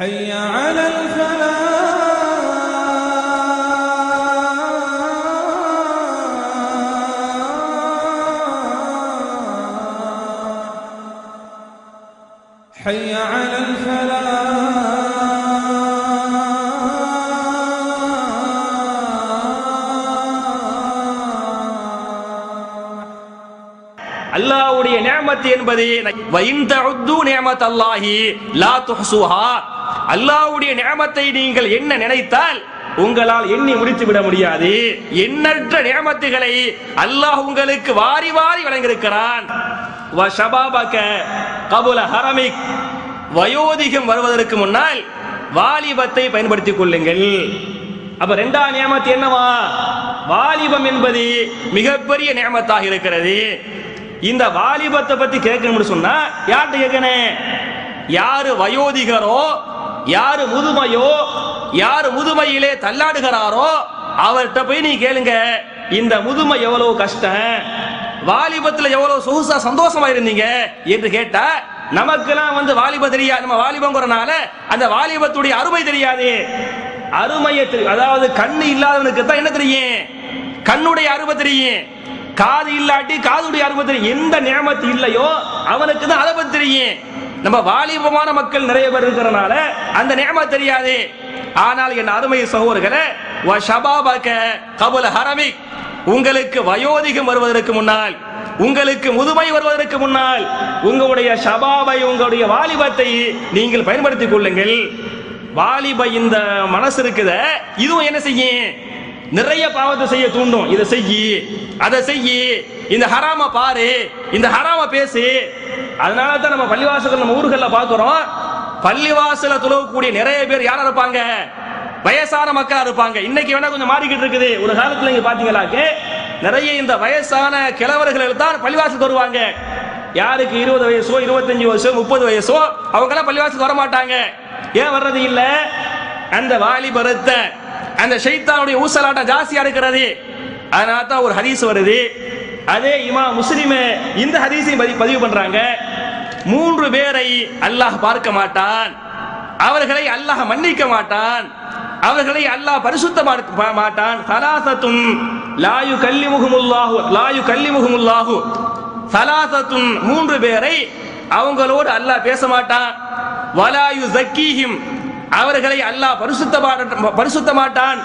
حي على الفلاح حي على الفلاح அல்லாஹ்வுடைய நியமத்து என்பது வயின் தஉத்து நியமத் அல்லாஹி லா துஹ்சுஹா அல்லாஹ்வுடைய நியமத்தை நீங்கள் என்ன நினைத்தால் உங்களால் எண்ணி முடித்து விட முடியாது. எண்ணற்ற நியமத்துகளை அல்லாஹ் உங்களுக்கு வாரி வாரி வழங்கியிருக்கிறான். வ கபுல ஹரமிக். வயோதிகம் வருவதற்கு முன்னால் வாலிபத்தை பயன்படுத்திக் கொள்ளுங்கள். அப்ப ரெண்டாம் நியமத்து என்னவா? வாலிபம் என்பது மிகப்பெரிய நியமத்தாக இருக்கிறது. இந்த வாலிபத்தை பத்தி கேட்கணும்னு சொன்னா யார்கிட்ட கேட்கணும்? யாரு வயோதிகரோ யாரு முதுமையோ யாரு முதுமையிலே தள்ளாடுகிறாரோ அவர்கிட்ட போய் நீ கேளுங்க இந்த முதுமை எவ்வளவு கஷ்டம்? வாலிபத்துல எவ்வளவு சொகுசா சந்தோஷமா இருந்தீங்க? என்று கேட்டா நமக்கெல்லாம் வந்து வாலிபம் தெரியாது நம்ம வாலிபங்கிறனால அந்த வாலிபத்துடைய அருமை தெரியாது. அருமையை தெரியும் அதாவது கண்ணு இல்லாதவனுக்கு தான் என்ன தெரியும்? கண்ணுடைய அருமை தெரியும். காது இல்லாட்டி காதுடைய அருமை தெரியும். எந்த நியமத்து இல்லையோ அவனுக்கு தான் அதை பத்தி தெரியும். நம்ம வாலிபமான மக்கள் நிறைய பேர் இருக்கிறனால அந்த நியமம் தெரியாது. ஆனால் என் அருமை சகோதரர்களே வ கபுல ஹரமிக் உங்களுக்கு வயோதிகம் வருவதற்கு முன்னால் உங்களுக்கு முதுமை வருவதற்கு முன்னால் உங்களுடைய ஷபாபை உங்களுடைய வாலிபத்தை நீங்கள் பயன்படுத்திக் கொள்ளுங்கள். வாலிப இந்த மனசு இருக்குத இதுவும் என்ன செய்யும் நிறைய பாவத்தை செய்ய தூண்டும். இதை செய்யி அதை செய்யி இந்த ஹராம பாரு இந்த ஹராம பேசு அதனால தான் நம்ம பள்ளிவாசல் நம்ம ஊர்கள்ல பாக்குறோம் பள்ளிவாசல துளவக்கூடிய நிறைய பேர் யாரா இருப்பாங்க? வயசான மக்களா இருப்பாங்க. இன்னைக்கு வேணா கொஞ்சம் மாறிக்கிட்டு இருக்குது. ஒரு காலத்துல இங்க பாத்தீங்களாக்கு நிறைய இந்த வயசான கிழவர்கள் தான் பள்ளிவாசலுக்கு வருவாங்க. யாருக்கு இருபது வயசோ இருபத்தஞ்சு வயசோ முப்பது வயசோ அவங்க எல்லாம் பள்ளிவாசலுக்கு வர மாட்டாங்க ஏன் வர்றது இல்ல? அந்த வாலிபருத்த அந்த ஷைத்தானுடைய ஊசலாட்டம் ஜாஸ்தியா இருக்கிறது. அதனால தான் ஒரு ஹதீஸ் வருது. அதே இமா முஸ்லிம் இந்த ஹதீஸையும் பதிவு பண்றாங்க. மூன்று பேரை அல்லாஹ் பார்க்க மாட்டான். அவர்களை அல்லாஹ் மன்னிக்க மாட்டான். அவர்களை அல்லாஹ் பரிசுத்த மாட்டான். சலாசத்தும் லாயு கல்லிமுகமுல்லாஹு லாயு கல்லிமுகமுல்லாஹு சலாசத்தும் மூன்று பேரை அவங்களோடு அல்லாஹ் பேச மாட்டான். வலாயு ஜக்கீஹிம் அவர்களை அல்லாஹ் பரிசுத்த பரிசுத்த மாட்டான்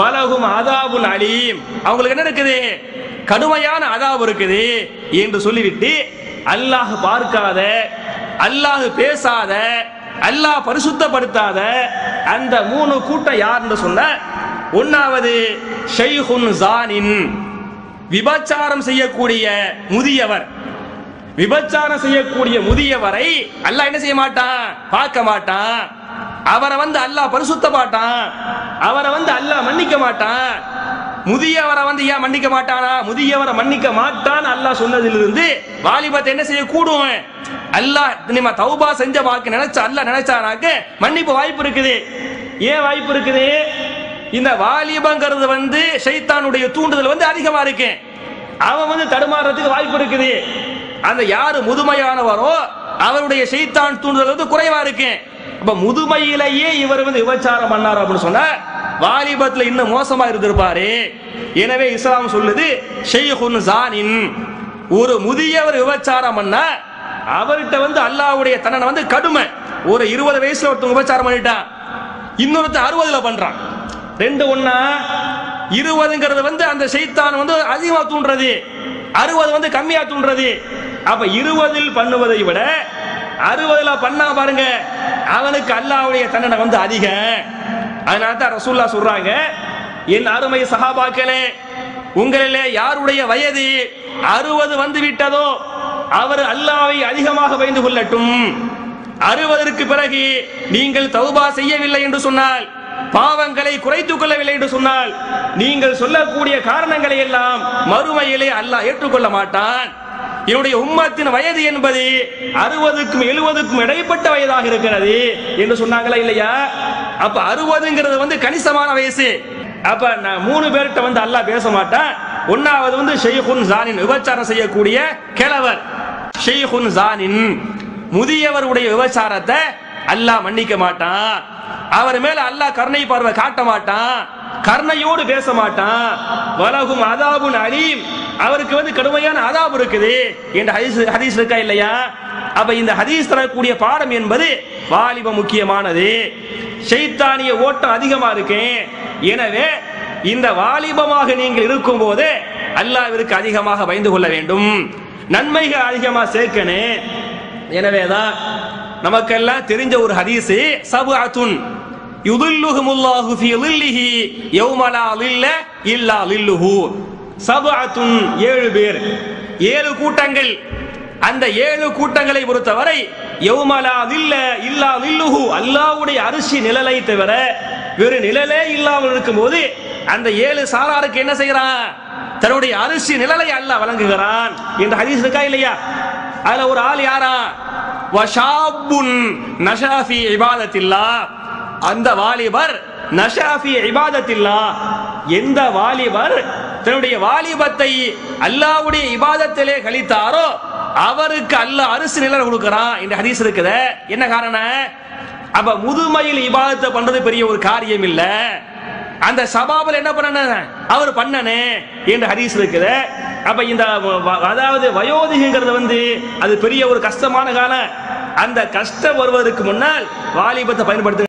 வலகும் அதாபுல் அலீம். அவங்களுக்கு என்ன இருக்குது? கடுமையான அதாபு இருக்குது என்று சொல்லிவிட்டு அல்லாஹ் பார்க்காத அல்லாஹ் பேசாத அல்லாஹ் பரிசுத்தப்படுத்தாத அந்த மூணு கூட்டம் யாருன்னு சொன்ன? ஒன்னாவது ஷைஹுன் ஜானின். விபச்சாரம் செய்யக்கூடிய முதியவர். விபச்சாரம் செய்யக்கூடிய முதியவரை அல்லாஹ் என்ன செய்ய மாட்டான்? பார்க்க மாட்டான். அவரை வந்து அல்லாஹ் பரிசுத்த மாட்டான் அவரை வந்து அல்லாஹ் மன்னிக்க மாட்டான். முதியவரை வந்து ஏன் மன்னிக்க மாட்டானா? முதியவரை மன்னிக்க மாட்டான் அல்லாஹ் சொன்னதிலிருந்து வாலிபத்தை என்ன செய்ய கூடும் அல்லாஹ் நம்ம தௌபா செஞ்ச வாக்கு நினைச்சா அல்லாஹ் நினைச்சானாக்க மன்னிப்பு வாய்ப்பு இருக்குது. ஏன் வாய்ப்பு இருக்குது? இந்த வாலிபங்கிறது வந்து ஷைத்தானுடைய தூண்டுதல் வந்து அதிகமா இருக்கு. அவன் வந்து தடுமாறதுக்கு வாய்ப்பு இருக்குது. அந்த யாரு முதுமையானவரோ அவருடைய ஷைத்தான் தூண்டுதல் வந்து குறைவா இருக்கு. அப்ப முதுமையிலேயே இவர் வந்து விபச்சாரம் பண்ணார் அப்படின்னு சொன்னா வாலிபத்தில் இன்னும் மோசமாக இருந்திருப்பாரு. எனவே இஸ்லாம் சொல்லுது ஷெய்ஹுன் ஜானின். ஒரு முதியவர் விபச்சாரம் பண்ணா அவர்கிட்ட வந்து அல்லாஹ்வுடைய தண்டனை வந்து கடுமை. ஒரு இருபது வயசுல ஒருத்தன் விபச்சாரம் பண்ணிட்டான் இன்னொருத்தன் அறுபதுல பண்றான். ரெண்டு ஒன்னா இருபதுங்கிறது வந்து அந்த செய்தான் வந்து அதிகமா தூண்டுறது. அறுபது வந்து கம்மியா தூண்டுறது. அப்ப இருபதில் பண்ணுவதை விட அறுபதுல பண்ணா பாருங்க அவனுக்கு அல்லாவுடைய தண்டனை வந்து அதிகம். அதனால தான் ரசூல்லா சொல்றாங்க என் அருமை சகாபாக்களே உங்களிலே யாருடைய வயது அறுபது வந்து விட்டதோ அவர் அல்லாவை அதிகமாக பயந்து கொள்ளட்டும். அறுபதற்கு பிறகு நீங்கள் தௌபா செய்யவில்லை என்று சொன்னால் பாவங்களை குறைத்துக் கொள்ளவில்லை என்று சொன்னால் நீங்கள் சொல்லக்கூடிய காரணங்களை எல்லாம் மறுமையிலே அல்லாஹ் ஏற்றுக்கொள்ள மாட்டான். என்னுடைய உம்மத்தின் வயது என்பது அறுபதுக்கும் எழுபதுக்கும் இடைப்பட்ட வயதாக இருக்கிறது. என்று சொன்னாங்களா இல்லையா? அப்ப அறுபதுங்கிறது வந்து கணிசமான வயசு. அப்ப நான் மூணு பேர்கிட்ட வந்து அல்லாஹ் பேச மாட்டான். ஒன்னாவது வந்து ஷெய்ஹுன் ஜானின் விபச்சாரம் செய்யக்கூடிய கிழவர். ஷெய்ஹுன் ஜானின் முதியவருடைய விபச்சாரத்தை அல்லாஹ் மன்னிக்க மாட்டான். அவர் மேல அல்லாஹ் கருணை பார்வை காட்ட மாட்டான். கருணையோடு பேச மாட்டான் வலகும் அதாபுன் அலீம். அவருக்கு வந்து கடுமையான அதாபு இருக்குது. என்ற ஹதீஸ் ஹதீஸ் இருக்கா இல்லையா? அப்ப இந்த ஹதீஸ் தரக்கூடிய பாடம் என்பது வாலிப முக்கியமானது. சைத்தானிய ஓட்டம் அதிகமா இருக்கு. எனவே இந்த வாலிபமாக நீங்கள் இருக்கும் போது அல்லாவிற்கு அதிகமாக பயந்து கொள்ள வேண்டும். நன்மைகள் அதிகமா சேர்க்கணும் எனவேதான் நமக்கெல்லாம் தெரிஞ்ச ஒரு ஹதீஸ் சபுஅத்துன். யுதுல்லுஹுமுல்லாஹு ஃபி லில்லிஹி யௌமலா லில்ல இல்லா லில்லுஹு சபுஅத்துன் ஏழு பேர் ஏழு கூட்டங்கள் அந்த ஏழு கூட்டங்களை பொறுத்தவரை யௌமலா லில்ல இல்லா லில்லுஹு அல்லாஹ்வுடைய அரிசி நிழலை தவிர வேறு நிழலே இல்லாமல் இருக்கும்போது அந்த ஏழு சாராருக்கு என்ன செய்யறான் தன்னுடைய அரிசி நிழலை அல்லாஹ் வழங்குகிறான் என்ற ஹதீஸ் இருக்கா இல்லையா அதுல ஒரு ஆள் யாரா வஷாபுன் நஷாஃபி இபாதத்தில்லா அந்த வாலிபர் நஷாஃபி இபாதத்தில்லா. எந்த வாலிபர் தன்னுடைய வாலிபத்தை அல்லாவுடைய இபாதத்திலே கழித்தாரோ அவருக்கு அல்லாஹ் அரிசி நிலம் கொடுக்கறான் இந்த ஹதீஸ் இருக்குது. என்ன காரணம்? அப்ப முதுமையில் இபாதத்தை பண்றது பெரிய ஒரு காரியம் இல்ல. அந்த சபாபில் என்ன பண்ணன? அவர் பண்ணனே என்று ஹதீஸ் இருக்குது. அப்ப இந்த வ- அதாவது வயோதிகங்கிறது வந்து அது பெரிய ஒரு கஷ்டமான காலம். அந்த கஷ்டம் வருவதற்கு முன்னால் வாலிபத்தை பயன்படுத்த